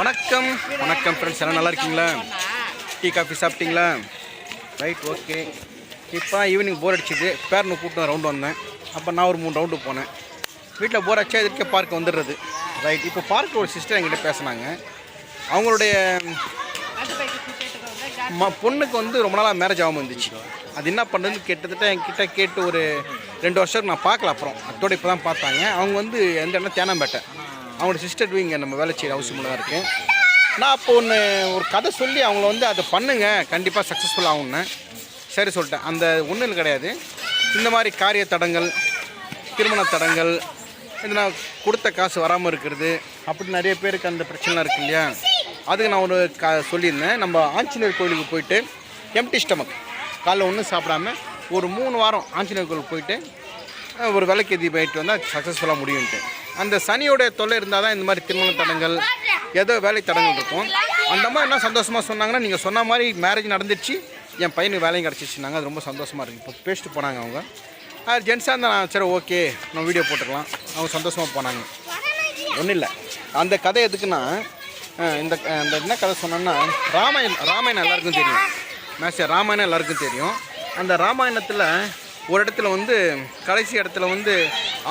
வணக்கம். வணக்கம் ஃப்ரெண்ட்ஸ் எல்லாம் நல்லா இருக்கீங்களா? டீ காஃபி சாப்பிட்டீங்களா? ரைட் ஓகே இப்போ ஈவினிங் போர் அடிச்சுது. பேரனை கூப்பிட்டு ரவுண்டு வந்தேன். அப்போ நான் ஒரு மூணு ரவுண்டு போனேன். வீட்டில் போர் அடிச்சா இதுக்கே பார்க் வந்துடுறது. ரைட் இப்போ பார்க்கில் ஒரு சிஸ்டர் என்கிட்ட பேசுனாங்க. அவங்களுடைய ம பொண்ணுக்கு வந்து ரொம்ப நாளாக மேரேஜ் ஆகாமல் இருந்துச்சு. அது என்ன பண்ணுறதுன்னு கிட்டத்தட்ட என்கிட்ட கேட்டு ஒரு ரெண்டு வருஷம் நான் பார்க்கல அப்புறம். அதோட இப்போ தான் பார்த்தாங்க. அவங்க வந்து எந்த இடம் தேனாம்பேட்டை. அவங்களோட சிஸ்டர் இங்கே நம்ம வேலை செய்கிற ஹவுஸ் தான் இருக்கேன். நான் அப்போ ஒன்று ஒரு கதை சொல்லி அவங்கள வந்து அதை பண்ணுங்க. கண்டிப்பாக சக்ஸஸ்ஃபுல் ஆகும்னு. சரி சொல்லிட்டேன். அந்த ஒன்றும் கிடையாது. இந்த மாதிரி காரிய தடங்கள் திருமண தடங்கள் இது நான் கொடுத்த காசு வராமல் இருக்கிறது அப்படி நிறைய பேருக்கு அந்த பிரச்சனைலாம் இருக்கு இல்லையா? அதுக்கு நான் ஒரு க சொல்லியிருந்தேன். நம்ம ஆஞ்சநேயர் கோயிலுக்கு போயிட்டு எம்டி ஸ்டமக் காலைல ஒன்றும் சாப்பிடாம ஒரு மூணு வாரம் ஆஞ்சநேயர் கோயிலுக்கு போயிட்டு ஒரு விலைக்கு எதி போயிட்டு வந்தால் சக்ஸஸ்ஃபுல்லாக முடியும்ட்டு அந்த சனியோடைய தொல்லை இருந்தால் தான் இந்த மாதிரி திருமண தடங்கள் ஏதோ வேலை தடங்கள் இருக்கும். அந்த மாதிரி என்ன சந்தோஷமாக சொன்னாங்கன்னா நீங்கள் சொன்ன மாதிரி மேரேஜ் நடந்துச்சு என் பையனுக்கு வேலையும் கிடச்சிச்சுனாங்க. அது ரொம்ப சந்தோஷமாக இருக்குது இப்போ பேசிட்டு போனாங்க அவங்க. அது ஜென்ஸாக இருந்தால் சரி ஓகே நம்ம வீடியோ போட்டுக்கலாம். அவங்க சந்தோஷமாக போனாங்க. ஒன்றும் இல்லை. அந்த கதை எதுக்குன்னா இந்த இந்த என்ன கதை சொன்னேன்னா ராமாயணம் ராமாயணம் எல்லாருக்கும் தெரியும். மேச ராமாயணம் எல்லாருக்கும் தெரியும். அந்த ராமாயணத்தில் ஒரு இடத்துல வந்து கடைசி இடத்துல வந்து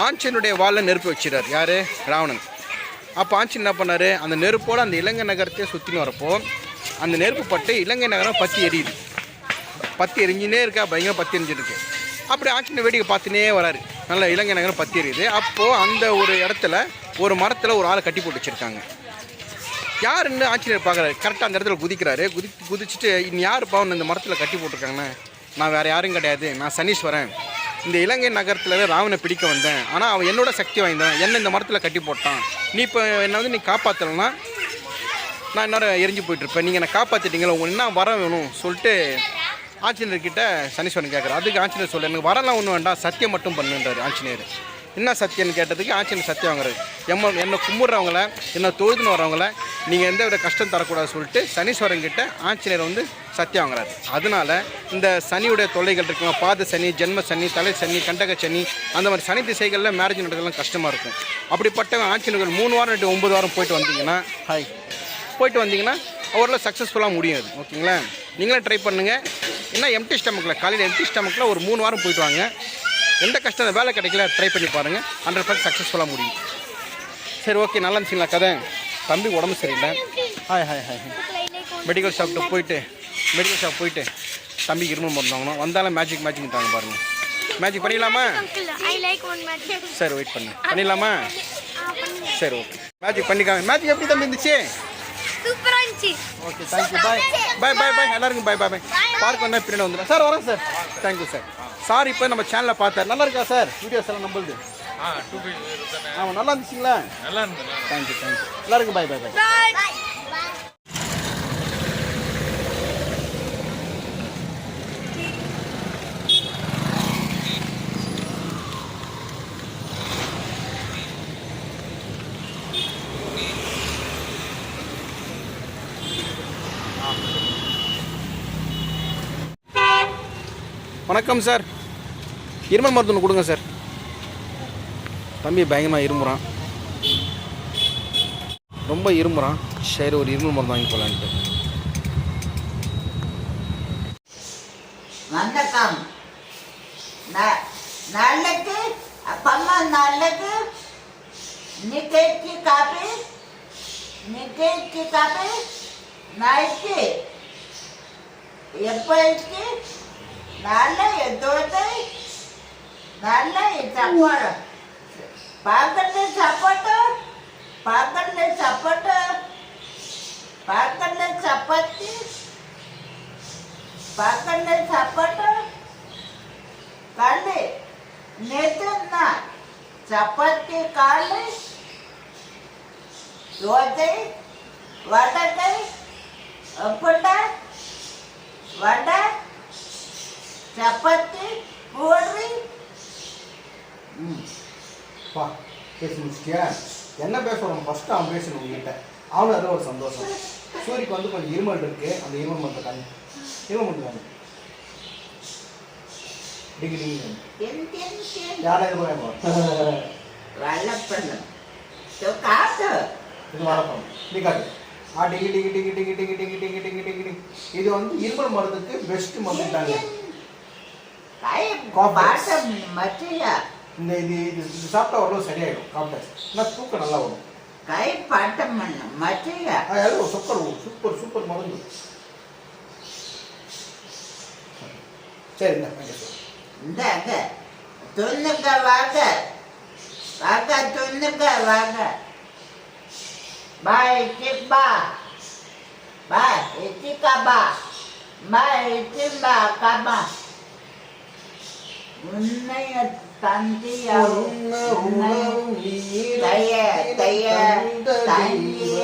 ஆஞ்சனுடைய வாழை நெருப்பு வச்சிடார் யார்? ராவணன். அப்போ ஆஞ்சன் என்ன பண்ணார்? அந்த நெருப்போடு அந்த இலங்கை நகரத்தையே சுற்றின்னு வரப்போ அந்த நெருப்பு பட்டு இலங்கை நகரம் பற்றி எரியுது. பத்தி எரிஞ்சுனே இருக்கா? பயங்கர பற்றி எரிஞ்சிருக்கு. அப்படி ஆட்சின வேடிக்கை பார்த்துனே வராரு. நல்ல இலங்கை நகரம் பத்தி எரியுது. அப்போது அந்த ஒரு இடத்துல ஒரு மரத்தில் ஒரு ஆளை கட்டி போட்டு வச்சுருக்காங்க. யாருன்னு ஆஞ்சநேயர் பார்க்குறாரு கரெக்டாக அந்த இடத்துல குதிக்கிறாரு. குதி குதிச்சுட்டு இனி யார் பாவம் இந்த மரத்தில் கட்டி போட்டிருக்காங்கன்னு? நான் வேறு யாரும் கிடையாது. நான் சனீஸ்வரன். இந்த இலங்கை நகரத்தில் ராவனை பிடிக்க வந்தேன். ஆனால் அவன் என்னோட சக்தி வாய்ந்தவன். என்னை இந்த மரத்தில் கட்டி போட்டான். நீ இப்போ என்னை வந்து நீ காப்பாற்றலைன்னா நான் இன்னொரு எரிஞ்சு போயிட்டுருப்பேன் நீங்கள் என்னை காப்பாற்றிட்டீங்களா உங்களுக்கு என்ன வர வேணும் சொல்லிட்டு ஆஞ்சநேயர்கிட்ட சனீஸ்வரன் கேட்குறேன் அதுக்கு ஆஞ்சநேயர் சொல்ல எனக்கு வரலாம் ஒன்றும் வேண்டாம். சத்தியம் மட்டும் பண்ணுன்றார் ஆஞ்சநேயர். என்ன சத்தியம்னு கேட்டதுக்கு ஆஞ்சநேயர் சத்தியம் வாங்குறாரு எம்ம என்னை கும்பிட்றவங்கள என்னை தொழுதுன்னு வரவங்கள நீங்கள் எந்த வித கஷ்டம் தரக்கூடாது சொல்லிட்டு சனீஸ்வரன் கிட்ட ஆஞ்சநேயர் வந்து சத்தியம் வாங்குறாரு. அதனால இந்த சனியுடைய தொல்லைகள் இருக்குங்க பாத சனி ஜென்ம சனி தலை சனி கண்டக சனி அந்த மாதிரி சனி திசைகளில் மேரேஜ் நடக்கலாம் கஷ்டமாக இருக்கும். அப்படிப்பட்ட ஆஞ்சநேயர்கள் மூணு வாரம் ரெண்டு ஒம்பது வாரம் போயிட்டு வந்தீங்கன்னா ஹாய் போயிட்டு வந்தீங்கன்னா அவரில் சக்ஸஸ்ஃபுல்லாக முடியும் அது. ஓகேங்களா நீங்களே ட்ரை பண்ணுங்கள் என்ன எம்டி ஸ்டமக்கில் காலையில் எம்டி ஸ்டமக்கில் ஒரு மூணு வாரம் போயிட்டு வாங்க. எந்த கஷ்டம் வேலை கிடைக்கல ட்ரை பண்ணி பாருங்கள் ஹண்ட்ரட் பர்சன்ட் சக்ஸஸ்ஃபுல்லாக முடியும். சரி ஓகே நல்லா இருந்துச்சுங்களா கதை? தம்பி உடம்பு சரியில்லை. ஹாய் ஹாய் ஹாய் மெடிக்கல் ஷாப்ட்டு போயிட்டு மெடிக்கல் ஷாப் போயிட்டு தம்பிக்கு இருமல் மருந்து வாங்கணும் வந்தாலும் மேஜிக் மேஜிக் தாங்க பாருங்கள் மேஜிக் பண்ணிடலாமா. சரி வெயிட் பண்ணு. பண்ணிடலாமா? சரி ஓகே மேஜிக் பண்ணிக்காங்க மேஜிக் எப்படி தம்பி இருந்துச்சு? சூப்பரா இருந்துச்சு. ஓகே தேங்க்யூ பாய் பாய் பாய் பாய் எல்லாருக்கும் பாய் பாய் பாய் பார்க் வந்தால் பின்னாடி வந்துடும் சார் வரேன் சார் தேங்க்யூ சார் சார் இப்போ நம்ம சேனலில் பார்த்தார் நல்லா இருக்கா சார்? வீடியோஸ் எல்லாம் நம்மளுது ஆ டூ ஆமாம் நல்லா இருந்துச்சுங்களா? நல்லா இருந்தது தேங்க்யூ தேங்க்யூ எல்லாருக்கும் பாய் பாய் பாய் வணக்கம் சார். இருமல் மருந்து ஒன்று கொடுங்க சார். தம்பி பயங்கரமாக இருமுறான். ரொம்ப இருமுறான். சரி ஒரு இருமல் மருந்து வாங்கி போகலான்ட்டு வணக்கம். ந- அப்பம்மா நல்லது. நிகழ்ச்சி காப்பி நிகழ்ச்சி காப்பி நாய்க்கு எப்போ நாளை எத்தோடு நாளை சாப்பாடு பாக்கல்ல சாப்பாடு பாக்கல்ல சாப்பாடு பாக்கல்ல சப்பாத்தி பாக்கல்ல சாப்பாடு காலை நேற்று நான் சப்பாத்தி காலை தோசை வடகை அப்படா வடை சப்பாத்தி பூரி. பா பேசி முடிச்சிட்டியா? என்ன பேசுகிறோம் ஃபஸ்ட்டு அவன் பேசணும் உங்ககிட்ட அவனும் அதில் ஒரு சந்தோஷம். சூரிக்கு வந்து கொஞ்சம் இருமல் இருக்குது அந்த இருமல் மருந்து காமி இருமல் மருந்து காமி டிங்கி டிங்கி எந்த யாரா இது காசு. இது வாழைப்பழம் நீ காட்டு. ஆ டிங்கி டிங்கி டிங்கி டிங்கி டிங்கி டிங்கி டிங்கி டிங்கி டிங்கி. இது வந்து இருமல் மருந்துக்கு பெஸ்ட் மருந்துட்டாங்க கை Complex. பாட்டம் மச்சியா இந்த இது இது சாப்பிட்டா ஓரளவு சரியாயிடும் காம்ப்ளெக்ஸ் ஆனால் தூக்கம் நல்லா வரும். கை பாட்டம் மச்சியா அது சூப்பர் சூப்பர் சூப்பர் மருந்து. சரி இந்த. இந்தாங்க துண்ணுக்க வாங்க. வாங்க துண்ணுக்க வாங்க. பாய் சிப்பா பாய் இச்சிக்கபா பாய் இச்சிம்பா கபா உன்னைய நீரும் தைய, தைய, தந்த தந்திய,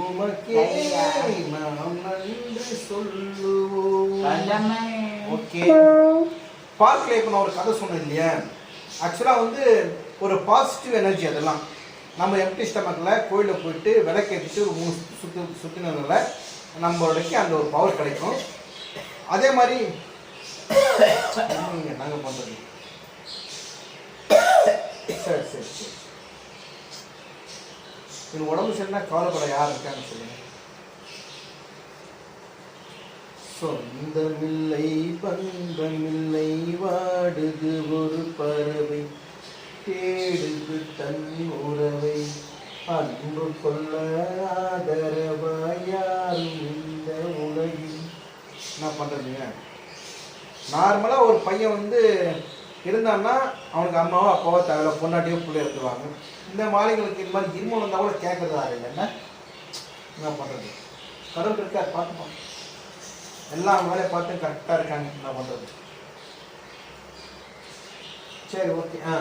உமக்கே. நாம் நன்றி சொல்லுவோம். கடமை ஓகே. பார்க்கில் இப்போ நான் ஒரு கதை சொன்னேன் இல்லையா? ஆக்சுவலாக வந்து ஒரு பாசிட்டிவ் எனர்ஜி அதெல்லாம். நம்ம எம்டி ஸ்டமக்கில் கோயிலில் போயிட்டு விளக்கேற்றிட்டு ஒரு மூணு சுற்று சுற்றினதுனால நம்மளுக்கு அந்த ஒரு பவர் கிடைக்கும். அதே மாதிரி நாங்கள் பண்ணுறது சரி சரி சரி இது உடம்பு சரினா கவலைப்பட யார் இருக்கான்னு சொல்லுங்கள் சொந்தமில்லை பந்தமில்லை வாடுது ஒரு பறவை தேடுது தன் உறவை அன்பு கொள்ள ஆதரவாய் யாரும் இந்த உலகில் என்ன பண்ணுறதுங்க நார்மலாக ஒரு பையன் வந்து இருந்தான்னா அவனுக்கு அம்மாவோ அப்பாவோ தேவையில்ல பொண்ணாட்டியோ பிள்ளை எடுத்துருவாங்க இந்த மாலைகளுக்கு இந்த மாதிரி இருமல் வந்தால் கூட கேட்குறதா இல்லை என்ன? என்ன பண்ணுறது கடவுள் இருக்கார் பார்த்துப்பான் எல்லா வேலையை பார்த்து கரெக்டாக இருக்காங்க என்ன பண்ணுறது சரி ஓகே ஆ.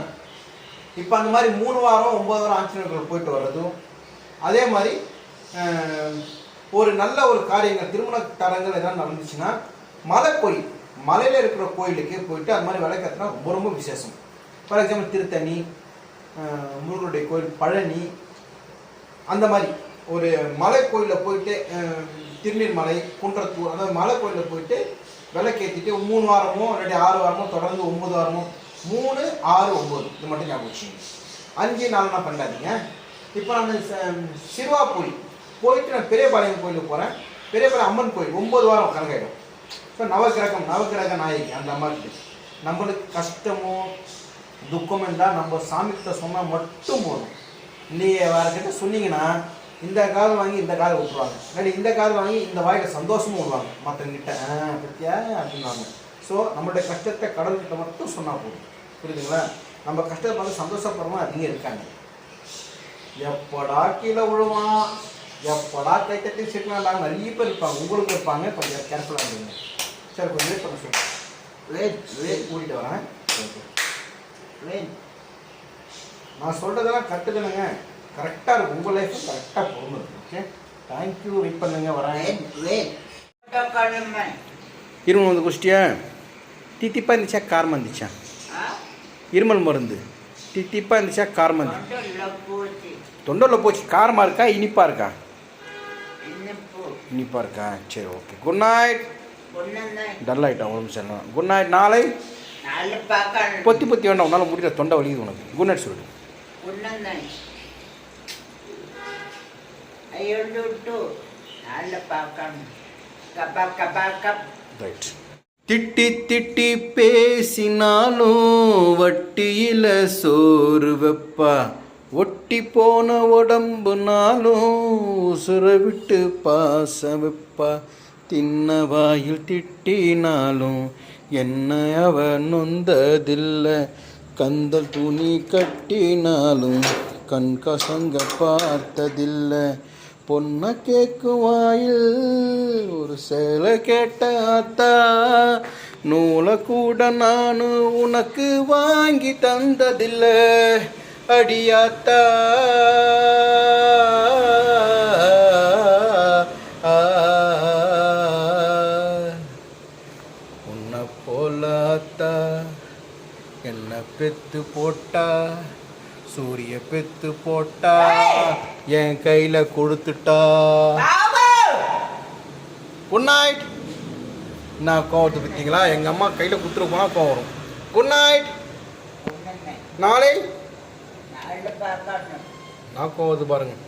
இப்போ அந்த மாதிரி மூணு வாரம் ஒம்பது வாரம் ஆஞ்சநேயர்கள் போயிட்டு வர்றதும் அதே மாதிரி ஒரு நல்ல ஒரு காரியங்கள் திருமண தரங்கள் எதாவது நடந்துச்சுன்னா மலை மலையில் இருக்கிற கோயிலுக்கு போயிட்டு அது மாதிரி விளக்கத்துனா ரொம்ப ரொம்ப விசேஷம். ஃபார் எக்ஸாம்பிள் திருத்தணி முருகனுடைய கோயில் பழனி அந்த மாதிரி. ஒரு மலை கோயிலில் போயிட்டு திருநீர்மலை குன்றத்தூர் அதாவது மலை கோயிலில் போயிட்டு விளக்கேற்றிட்டு மூணு வாரமோ இல்லாட்டி ஆறு வாரமோ தொடர்ந்து ஒம்பது வாரமோ மூணு ஆறு ஒம்பது இது மட்டும் ஞாபகம் வச்சுங்க அஞ்சு நாலுனா பண்ணாதீங்க. இப்போ நான் சிறுவா சிறுவாபுரி போயிட்டு நான் பெரியபாளையம் கோயிலுக்கு போகிறேன் பெரியபாளையம் அம்மன் கோயில் ஒம்பது வாரம் கணக்காயிடும் இப்போ நவகிரகம் நவகிரக நாயகி அந்த அம்மாவுக்கு நம்மளுக்கு கஷ்டமோ துக்கம் இருந்தால் நம்ம சாமிக்கிட்ட சொன்னால் மட்டும் போதும். நீங்கள் வேறுகிட்ட சொன்னீங்கன்னா இந்த கால் வாங்கி இந்த கால் விட்டுருவாங்க. இல்லாட்டி இந்த கால் வாங்கி இந்த வாயில் சந்தோஷமும் விடுவாங்க மற்றவங்கிட்ட ஆ அப்படின்னாங்க அப்படின்வாங்க ஸோ நம்மளுடைய கஷ்டத்தை கடவுள்கிட்ட மட்டும் சொன்னால் போதும். புரியுதுங்களா? நம்ம கஷ்டத்தை பார்த்து சந்தோஷப்படுறோமா அதிகம் இருக்காங்க. எப்படா கீழே விழுவான் எப்படா கை தட்டி சிக்கலாண்டா நிறைய பேர் இருப்பாங்க. உங்களுக்கு இருப்பாங்க. கொஞ்சம் கேர்ஃபுல்லாக இருந்துங்க சரி கொஞ்சம் வெயிட் பண்ண சொல்லுங்கள் வெயிட் வெயிட் கூட்டிகிட்டு வரேன். வெயிட் நான் சொல்கிறதெல்லாம் கட்டுக்கணுங்க கரெக்டாக இருக்கும். உங்கள் லைஃப்பும் கரெக்டாக இருக்கும் ஓகே தேங்க்யூ வெயிட் பண்ணுங்க வரேன். இருமல் வந்து குடிச்சிட்டியா? தித்திப்பாக இருந்துச்சா? காரமாக இருந்துச்சா ஆ? இருமல் மருந்து. தித்திப்பாக இருந்துச்சா? காரமாக இருந்துச்சு தொண்டரில் போச்சு. காரமாக இருக்கா? இனிப்பாக இருக்கா? இனிப்பு. இனிப்பாக இருக்கா? சரி ஓகே குட் நைட் டல் ஆகிட்டா ஒரு நிமிஷம் குட் நைட் நாளை பொத்தி பொத்தி வேண்டாம். உன்னால் முடியல. தொண்டை வலிக்குது உனக்கு. குட் நைட் சொல்லிடு ரைட் திட்டி திட்டி பேசினாலும் வட்டியில சோறு வைப்பா. ஒட்டி போன உடம்புனாலும் உசுர விட்டு பாசம் வைப்பா. தின்ன வாயில் திட்டினாலும் என்ன அவன் நொந்ததில்லை. கந்தல் துணி கட்டினாலும் கண் கசங்க பார்த்ததில்லை. பொண்ணை கேட்கும் வாயில் ஒரு சேலை கேட்டாத்தா நூலை கூட நானு உனக்கு வாங்கி தந்ததில்லை. அடியாத்தா பெத்து போட்டா சூரிய பெத்து போட்டா என் கையில கொடுத்துட்டா. குட் நைட் நான் கோவத்தை பார்த்தீங்களா எங்கள் அம்மா கையில் கொடுத்துட்டு போனால் கோவம் வரும். குட் நைட் நாளை? நாக்கம் வருது பாருங்கள்